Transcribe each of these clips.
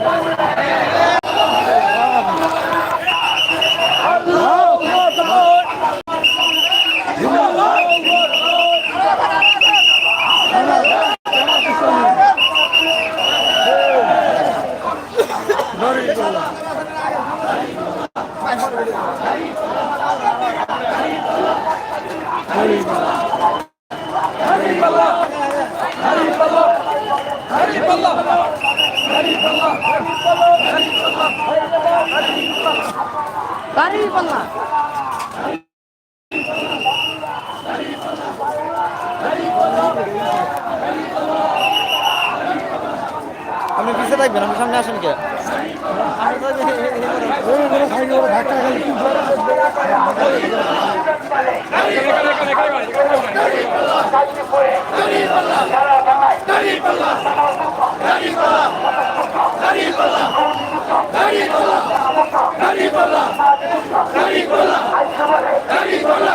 Yeah. Dari bola, dari bola, dari bola,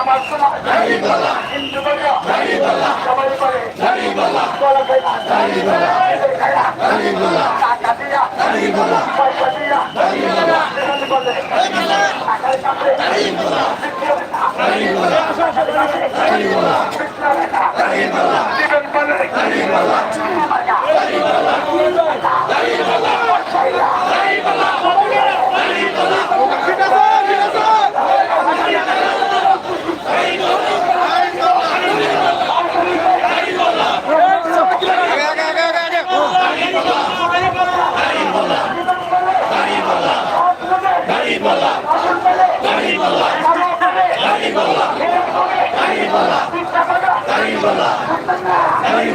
আমার সোনা হিন্দু সবাই করে Arriba la! Arriba la! Arriba la!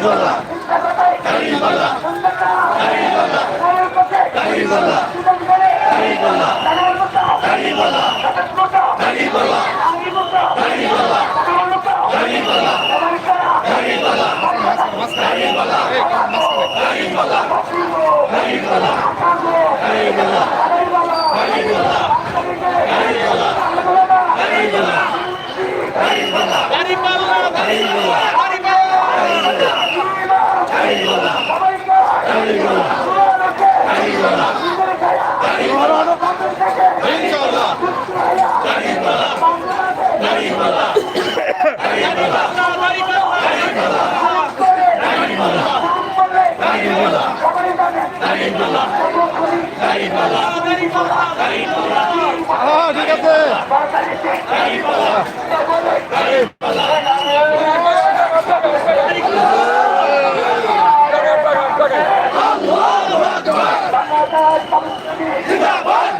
হ্যাঁ ঠিক আছে আমাদের বড় মাইকের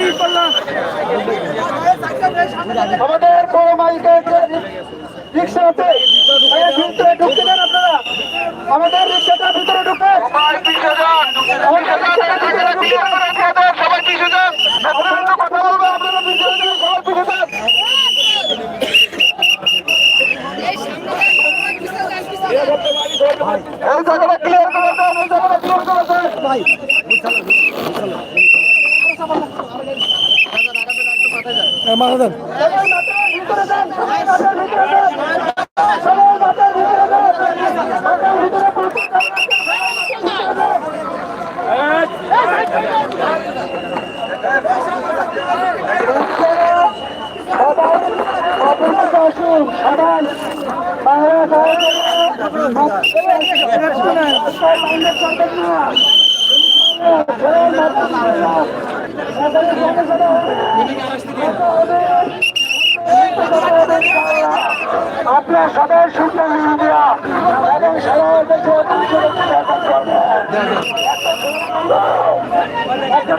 ক্লিয়ার করে দেন এই জায়গাটা ক্লিয়ার করে দেন দেন সবাই মাথার ভিতরে যান সবাই মাথার ভিতরে যান সবাই মাথার ভিতরে যান মাথার ভিতরে প্রচুর আসুন সবাই আপনার সবাই সোশ্যাল ইন্ডিয়া এবং সবাই একটা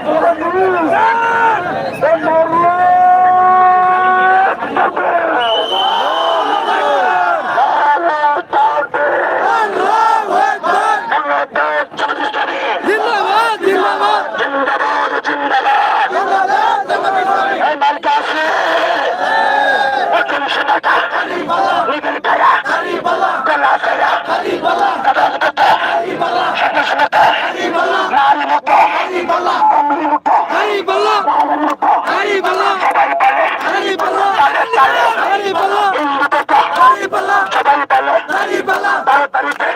সবাই বলে তালে তালে হিন্দু বেটা সবাই বলে তাড়াতাড়িতে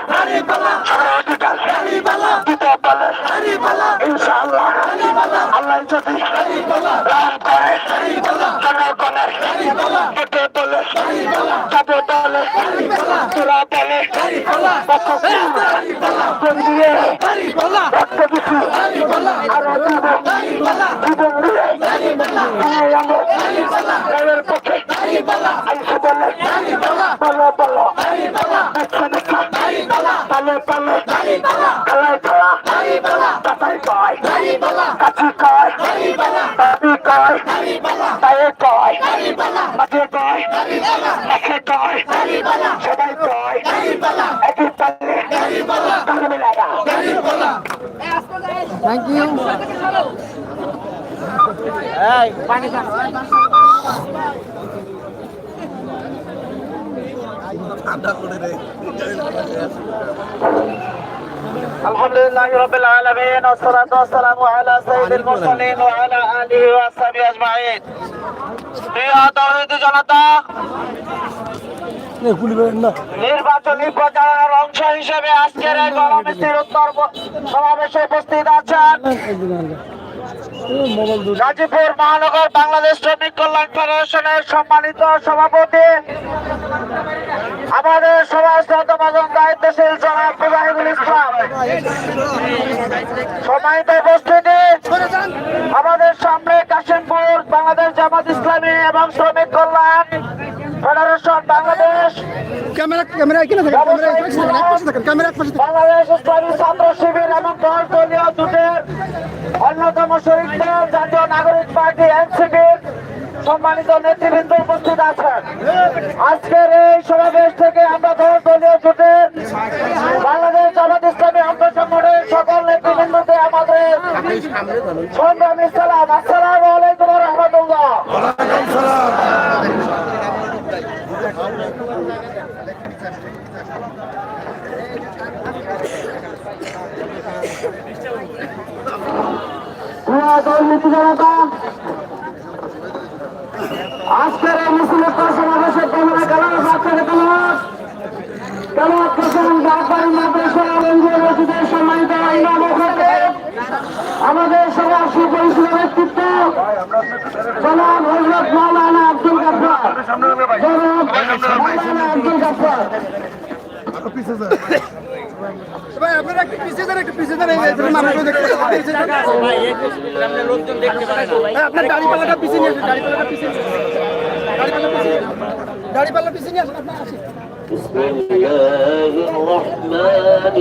ছোট অধিকার দিতে ইনশাআল্লাহ। আল্লাহ যদি রাম করে জনগণের পেটে বলে কাপে বলে তোরা বলে। পালে পালে। তাতাই কয় কাছি কয় দাবি কয় তায়ে কয় মাঝে কয় একে কয় সবাই কয় একই পালে কানে মিলায়া থ্যাংক ইউ الحمد لله رب العالمين والصلاة والسلام على سيد المرسلين وعلى آله وصحبه أجمعين প্রিয় দরিদ্র জনতা গুলি করেন না নির্বাচনী প্রচারের অংশ হিসেবে আজকের এই গণমিস্ত্রির উত্তর সমাবেশে উপস্থিত আছেন মোবাইল দূর গাজীপুর মহানগর বাংলাদেশ শ্রমিক কল্যাণ ফেডারেশনের সম্মানিত সভাপতি আমাদের সমাজ মাজন দায়িত্বশীল জনাব মুজাহিদুল ইসলাম। সম্মানিত উপস্থিতি আমাদের সামনে কাশিমপুর বাংলাদেশ জামাত ইসলামী এবং শ্রমিক কল্যাণ ফেডারেশন বাংলাদেশ। ইসলামী ছাত্র শিবির এবং দলীয় জোটের অন্যতম দল জাতীয় নাগরিক পার্টি এনসিপির সম্মানিত নেতৃবৃন্দ উপস্থিত আছেন। আজকের এই সমাবেশ থেকে আমরা দল দলীয় জোটের বাংলাদেশ জামাত ইসলামী অঙ্গ সংগঠনের সকল নেতৃবৃন্দকে আমাদের সংগ্রামী সালাম। আসসালামু আলাইকুম রহমতুল্লাহ। দুর্নীতি জনতা আজকের এই পর সমাবেশের তোমরা কালার থেকে তোমরা কালার হোসেন জাফারি মাদ্রাসা আলমগীর মসজিদের সম্মানিত ইমাম ওখানে আমাদের সবার সুপরিচিত ব্যক্তিত্ব জনাব হজরত মাওলানা আব্দুল গাফার জনাব মাওলানা আব্দুল গাফার ভাই আপনারা একটু পিছিয়ে যান একটু পিছিয়ে যান মানুষগুলো দেখতে পাচ্ছেন, আপনার গাড়ি পাল্লাটা পিছিয়ে নিয়ে গাড়ি পাল্লাটা পিছিয়ে নিয়ে بسم الله الرحمن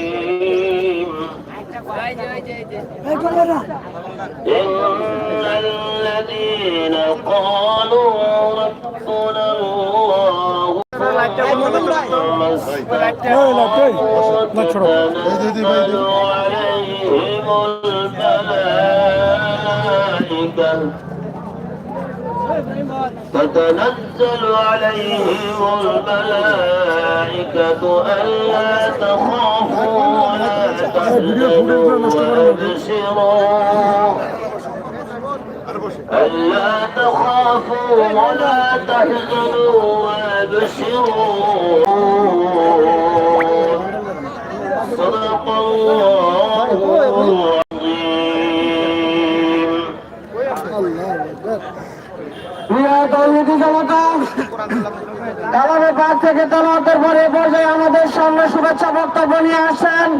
الرحيم إن الذين قالوا ربنا الله ثم استقاموا تتنزل عليهم الملائكة تتنزل عليهم الملائكة ألا تخافوا ولا تحزنوا وأبشروا ألا تخافوا ولا تحزنوا وأبشروا. শুভেচ্ছা বক্তব্য নিয়ে আসেন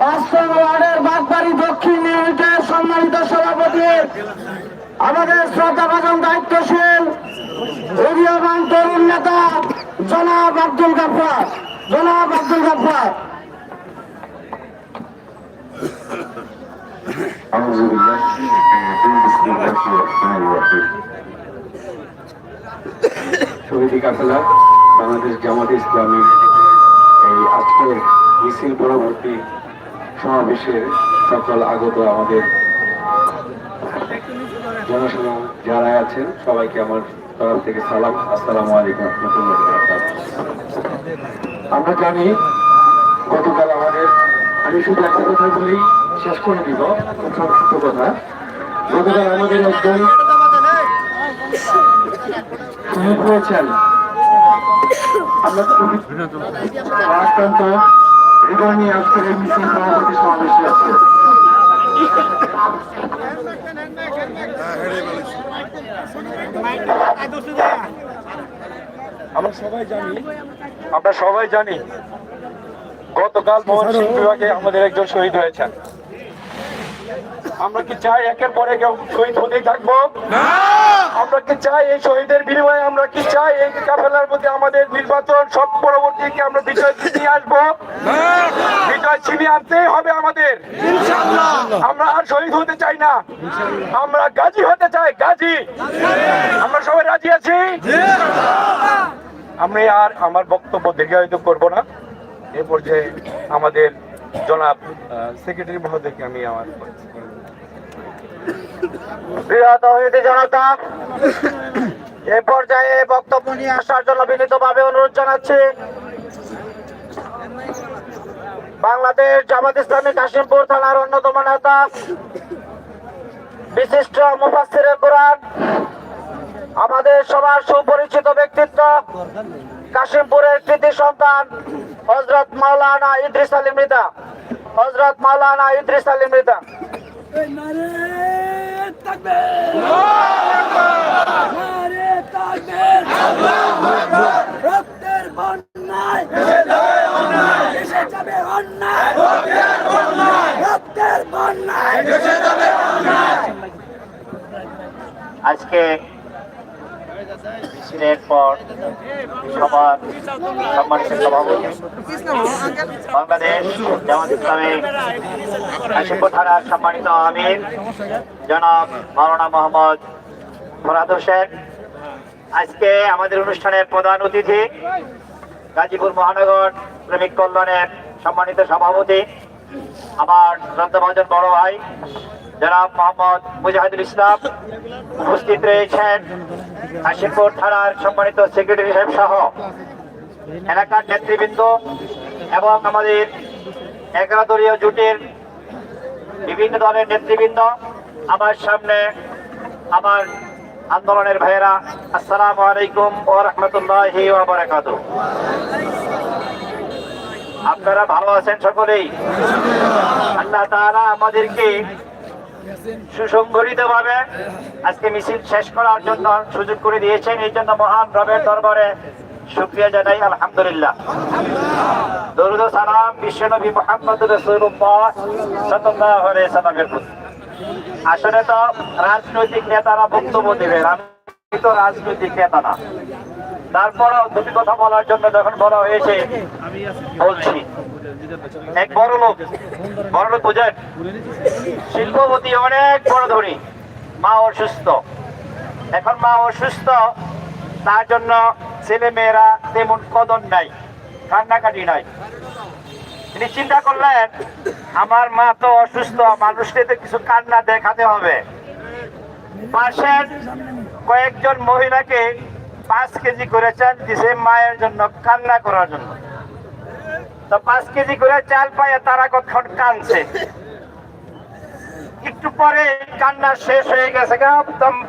পাঁচ নম্বর ওয়ার্ডের বাগবাড়ি দক্ষিণ ইউনিটের সম্মানিত সভাপতি আমাদের শ্রদ্ধাভাজন দায়িত্বশীল উদীয়মান তরুণ নেতা জনাব আব্দুল গাফার জনাব আব্দুল গাফার أعوذ بالله من الشيطان بسم الله الرحمن الرحيم শহীদি কাফেলা বাংলাদেশ জামাত ইসলামী এই আজকের মিছিল পরবর্তী সমাবেশের সকল আগত আমাদের জনসাধারণ যারা আছেন সবাইকে আমার তরফ থেকে সালাম। আসসালামু আলাইকুম রহমতুল্লাহ আমরা জানি গতকাল আমাদের আমি শুধু একটা কথা বলেই শেষ করে দিব সংক্ষিপ্ত কথা। গতকাল আমাদের একজন হয়েছেন মিছিল সভাপতি সমাবেশে আছে আমরা সবাই জানি, আমরা সবাই জানি, গতকাল ময়মনসিংহ বিভাগে আমাদের একজন শহীদ হয়েছেন। আমরা কি চাই একের পরে এক শহীদ হতেই থাকব? আমরা কি চাই এই শহীদের বিনিময়ে? আমরা কি চাই এই কাফেলার মধ্যে আমাদের নির্বাচন সব পরবর্তীকে আমরা বিজয় ছিনিয়ে আসব? বিজয় ছিনিয়ে আনতেই হবে আমাদের। আমরা আর শহীদ হতে চাই না। আমরা গাজী হতে চাই গাজী। আমরা সবাই রাজি আছি? আমি আর আমার বক্তব্য দীর্ঘায়িত করব না। এ পর্যায়ে আমাদের জনাব সেক্রেটারি মহোদয়কে আমি আমার জনতা, এ পর্যায়ে বক্তব্য নিয়ে আসার জন্য অনুরোধ বাংলাদেশ কাশিমপুর থানার অন্যতম বিশিষ্ট আমাদের সবার সুপরিচিত ব্যক্তিত্ব, কাশিমপুরের কৃতি সন্তান হজরত মাওলানা ইদ্রিস আলী মৃদা হজরত মাওলানা ইদ্রিস আলী মৃদা রক্তের বন্যায়। যাবে অন্যায়। রক্তের বন্যায়। আজকে মিছিলের পর সবার সম্মানিত সভাপতি। বাংলাদেশ জামাত ইসলামী থানার সম্মানিত আমির, জনাব মাওলানা মোহাম্মদ ফরাদ হোসেন। আজকে আমাদের অনুষ্ঠানের প্রধান অতিথি গাজীপুর মহানগর শ্রমিক কল্যাণের সম্মানিত সভাপতি, আমার শ্রদ্ধাভাজন বড় ভাই জনাব মোহাম্মদ মুজাহিদুল ইসলাম, উপস্থিত রয়েছেন কাশিমপুর থানার সম্মানিত সেক্রেটারি সাহেব সহ এলাকার নেতৃবৃন্দ এবং আমাদের এগারো দলীয় জোটের বিভিন্ন দলের নেতৃবৃন্দ, আমার সামনে আমার আন্দোলনের ভাইয়েরা, আসসালামু আলাইকুম ও রহমতুল্লাহি আপনারা ভালো আছেন সকলেই? আল্লাহ তারা আমাদেরকে সুসংগঠিত ভাবে আজকে মিছিল শেষ করার জন্য সুযোগ করে দিয়েছেন। এই জন্য মহান রবের দরবারে শুক্রিয়া জানাই, আলহামদুলিল্লাহ। দরুদ সালাম বিশ্বনবী মোহাম্মদ রসুল্লাহ আসলে তো রাজনৈতিক নেতারা বক্তব্য দেবেন আমি তো রাজনৈতিক নেতা না। তারপরও দুটি কথা বলার জন্য যখন বলা হয়েছে, বলছি। এক বড় লোক বড় লোক বুঝেন। শিল্পপতি অনেক বড় ধনী। মা অসুস্থ। এখন মা অসুস্থ, তার জন্য ছেলে মেয়েরা তেমন কদর নাই, কান্নাকাটি নাই। তিনি চিন্তা করলেন, আমার মা তো অসুস্থ, মানুষকে তো কিছু কান্না দেখাতে হবে। পাশের কয়েকজন মহিলাকে পাঁচ কেজি করে চাল দিছে মায়ের জন্য, কান্না করার জন্য। তো পাঁচ কেজি করে চাল পায় তারা কানছে একটু পরে কান্না শেষ হয়ে গেছে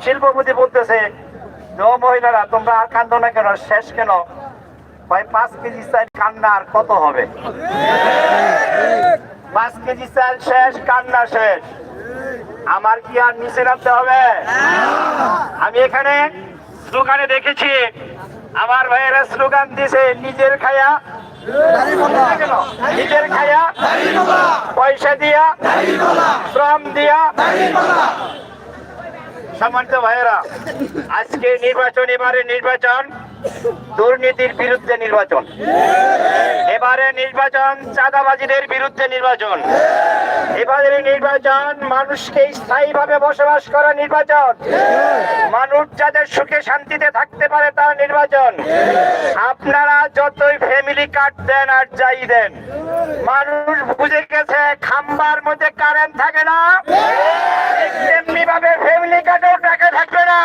শিল্পপতি বলতেছে মহিলারা, তোমরা আর কান্দো না কেন? শেষ কেন? ভাই, পাঁচ কেজি চাল কান্না আর কত হবে? পাঁচ কেজি চাল শেষ, কান্না শেষ। আমার কি আর নিচে নামতে হবে? আমি এখানে স্লোগানে দেখেছি, আমার ভাইয়েরা স্লোগান দিছে নিজের খায়া? নিজের খায়া। পয়সা দিয়া। শ্রম দিয়া। সম্মানিত ভাইয়েরা, আজকে নির্বাচন, এবারে নির্বাচন, দুর্নীতির বিরুদ্ধে নির্বাচন। এবারে নির্বাচন চাঁদাবাজিদের বিরুদ্ধে নির্বাচন। এবারে নির্বাচন মানুষকে স্থায়ীভাবে বসবাস করা নির্বাচন। মানুষ যাদের সুখে শান্তিতে থাকতে পারে তার নির্বাচন। আপনারা যতই ফ্যামিলি কার্ড দেন আর যাই দেন, মানুষ বুঝে গেছে খাম্বার মধ্যে কারেন্ট থাকে না তেমনি ভাবে ফ্যামিলি কার্ডও টাকা থাকবে না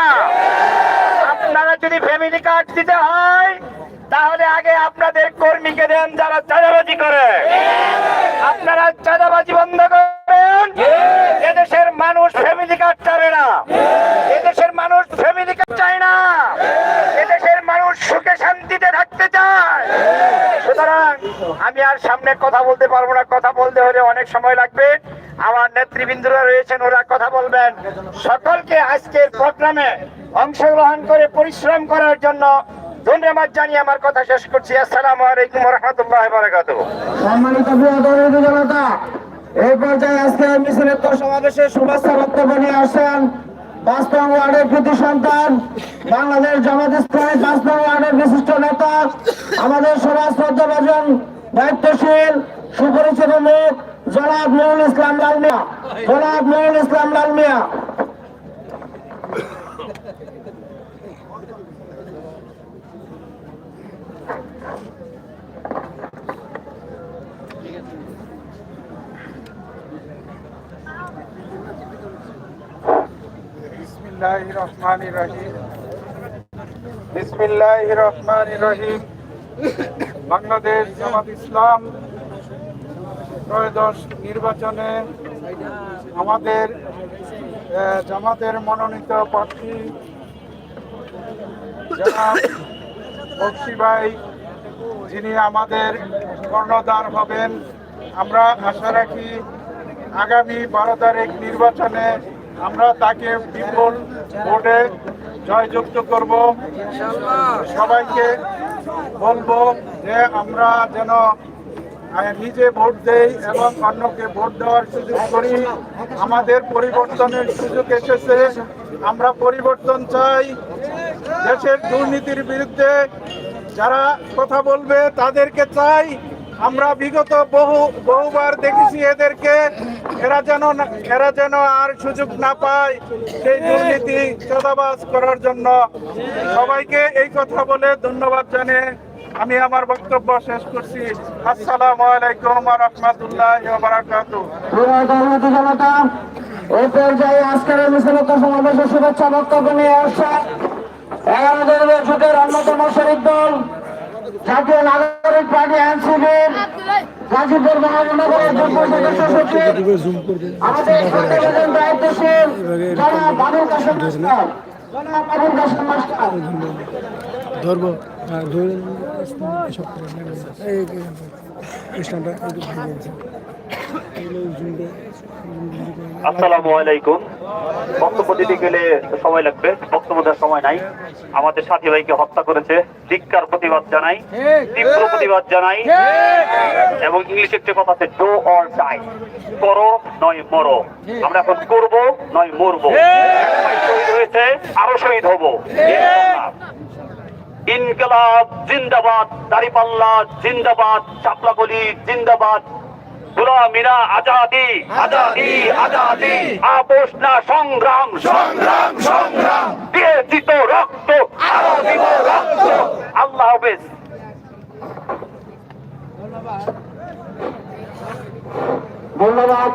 আপনারা যদি ফ্যামিলি কার্ড দিতে হয় তাহলে আগে আপনাদের কর্মীকে দেন যারা চাঁদাবাজি করে আপনারা চাঁদাবাজি বন্ধ করেন এদেশের মানুষ ফ্যামিলি কার্ড চাবে না এদেশের মানুষ ফ্যামিলি কার্ড চায় না এদেশের মানুষ সুখে শান্তিতে থাকতে চায় সুতরাং আমি আর সামনে কথা বলতে পারব না। কথা বলতে হলে অনেক সময় লাগবে। আমার নেতৃবৃন্দরা রয়েছেন, ওরা কথা বলবেন। সকলকে আজকের প্রোগ্রামে অংশগ্রহণ করে পরিশ্রম করার জন্য ধন্যবাদ জানিয়ে আমার কথা শেষ করছি। আসেন ওয়ার্ডের কৃতি সন্তান, বাংলাদেশ জামাত ইসলামী পাঁচ নং ওয়ার্ডের বিশিষ্ট নেতা, আমাদের সমাজ শ্রদ্ধাভাজন দায়িত্বশীল, সুপরিচিত মুখ জনাব নুরুল ইসলাম লাল মিয়া। জনাব নুরুল ইসলাম লাল মিয়া। বিসমিল্লাহ রহমান রহিম বিসমিল্লাহ রহমান রহিম। বাংলাদেশ জামাত ইসলাম ত্রয়োদশ নির্বাচনে আমাদের জামাতের মনোনীত প্রার্থী বক্সি ভাই, যিনি আমাদের কর্ণধার হবেন। আমরা আশা রাখি আগামী বারো তারিখ নির্বাচনে আমরা তাকে বিপুল ভোটে জয়যুক্ত করব। সবাইকে বলব যে আমরা যেন নিজে ভোট দেই এবং অন্যকে ভোট দেওয়ার সুযোগ করি। আমাদের পরিবর্তনের সুযোগ এসেছে। আমরা পরিবর্তন চাই। দেশের দুর্নীতির বিরুদ্ধে যারা কথা বলবে তাদেরকে চাই। আমরা বিগত বহু বহুবার দেখেছি এদেরকে। এরা যেন এরা যেন আর সুযোগ না পায় সেই দুর্নীতি চাঁদাবাজ করার জন্য। সবাইকে এই কথা বলে ধন্যবাদ জানিয়ে আমি আমার বক্তব্য শেষ করছি। আসসালামু আলাইকুম রহমতুল্লাহ জনতা এগারো দলীয় অন্যতম শরিক দল। জাতীয় নাগরিক পার্টি এনসিপির গাজীপুর মহানগরের যুগ্ম সদস্য সচিব আমাদের দায়িত্বশীল জনাব বাবুল কাশেম মাস্টার। জনাব বাবুল কাশেম মাস্টার। ধরবো ধরে। এই ইসলামটা আসসালামু আলাইকুম। বক্তব্য দিতে গেলে সময় লাগবে। বক্তব্য দেওয়ার সময় নাই। আমাদের সাথী ভাইকে হত্যা করেছে। ধিক্কার প্রতিবাদ জানাই। তীব্র প্রতিবাদ জানাই। এবং ইংলিশে একটা কথা আছে ডো অর ডাই করো নয় মরো। আমরা এখন করব নয় মরবো। শহীদ হয়েছে, আরও শহীদ হব। ইনকলাব জিন্দাবাদ, দাড়িপাল্লা জিন্দাবাদ চাপলাগলি জিন্দাবাদ। গুলামিনা আজাদি আজাদি আজাদি। আপোষ না সংগ্রাম। সংগ্রাম সংগ্রাম। দিয়েছি তো রক্ত। আরও দিব রক্ত। আল্লাহ হাফেজ ধন্যবাদ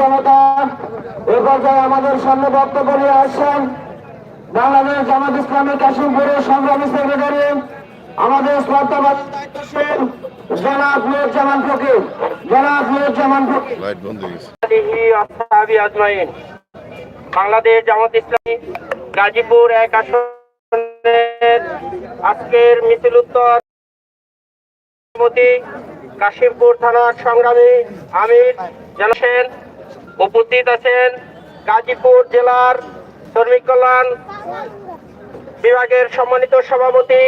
জনতা এ পর্যায়ে আমাদের সামনে বক্তব্য নিয়ে আসছেন বাংলাদেশ জামাত ইসলামী কাশিমপুরের সংগ্রামী সেক্রেটারি আমাদের শ্রদ্ধাবাদ দায়িত্বশীল জনাব নুরুজ্জামান ফকির জনাব নুরুজ্জামান ফকির। আলিহি আসহাবি আজমাইন। বাংলাদেশ জামাত ইসলামী গাজীপুর এক আসনের আজকের মিছিল উত্তর কাশিমপুর থানার সংগ্রামী আমির জানাছেন উপস্থিত আছেন গাজীপুর জেলার শ্রমিক কল্যাণ বিভাগের সম্মানিত সভাপতি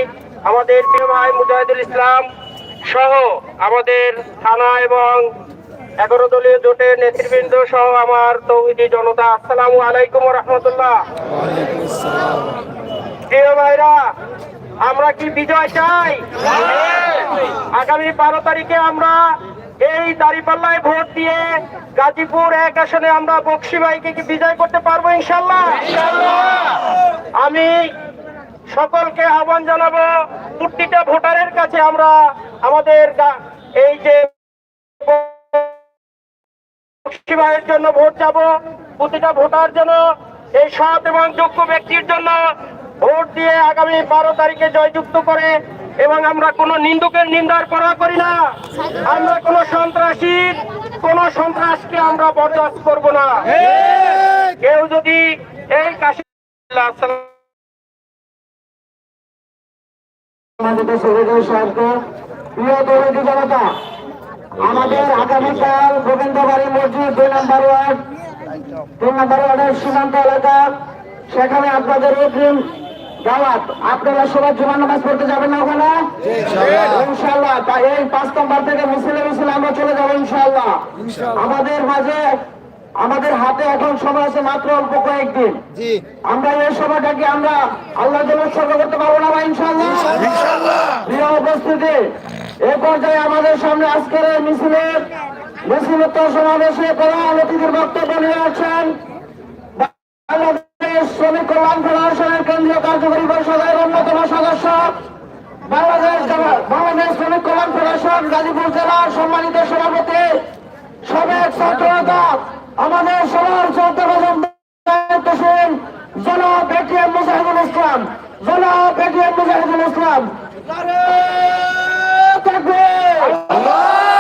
আমাদের প্রিয় ভাই মুজাহিদুল ইসলাম সহ আমাদের থানা এবং এগারো দলীয় জোটের নেতৃবৃন্দ সহ আমার তৌহিদি জনতা আসসালামু আলাইকুম রহমতুল্লাহ। প্রিয় ভাইরা আমরা কি বিজয় চাই? আগামী বারো তারিখে আমরা এই দাঁড়িপাল্লায় ভোট দিয়ে গাজীপুর এক আসনে আমরা বক্সি ভাইকে কি বিজয় করতে পারব ইনশাল্লাহ আমি সকলকে আহ্বান জানাব প্রতিটা ভোটারের কাছে আমরা আমাদের এই যে ভাইয়ের জন্য ভোট যাব প্রতিটা ভোটার জন্য এই সৎ এবং যোগ্য ব্যক্তির জন্য ভোট দিয়ে আগামী বারো তারিখে জয়যুক্ত করে এবং আমরা কোনো নিন্দুকের নিন্দার করা করি না। আমরা কোনো সন্ত্রাসীর কোন সন্ত্রাসকে আমরা বরদাস্ত করব না। কেউ যদি এই কাশি সম্মানিত সেক্রেটারি সাহেবকে প্রিয় তৌহিদি জনতা আমাদের আগামীকাল গোবিন্দবাড়ি মসজিদ দুই নম্বর ওয়ার্ড তিন নম্বর ওয়ার্ডের সীমান্ত এলাকা। সেখানে আপনাদের অগ্রিম দাওয়াত। আপনারা সবাই জুমার নামাজ পড়তে যাবেন না ওখানে? ইনশাল্লাহ তাই এই পাঁচ নম্বর থেকে মিছিলে মিছিলে আমরা চলে যাব ইনশাল্লাহ আমাদের মাঝে আমাদের হাতে এখন সময় আছে মাত্র অল্প কয়েকদিন। আমরা এই সময়টাকে আমরা আল্লাহ জন্য উৎসর্গ করতে পারব না ভাই ইনশাল্লাহ প্রিয় উপস্থিতি এ পর্যায়ে আমাদের সামনে আজকের এই মিছিলের মিছিলোত্তর সমাবেশে প্রধান অতিথির বক্তব্য নিয়ে আসছেন বাংলাদেশ শ্রমিক কল্যাণ ফেডারেশনের কেন্দ্রীয় কার্যকরী পরিষদের অন্যতম সদস্য বাংলাদেশ বাংলাদেশ শ্রমিক কল্যাণ ফেডারেশন গাজীপুর জেলার সম্মানিত সভাপতি সাবেক ছাত্রনেতা আমাদের সবার মুজাহিদুল ইসলাম জনাব এটিএম মুজাহিদুল ইসলাম। আল্লাহ!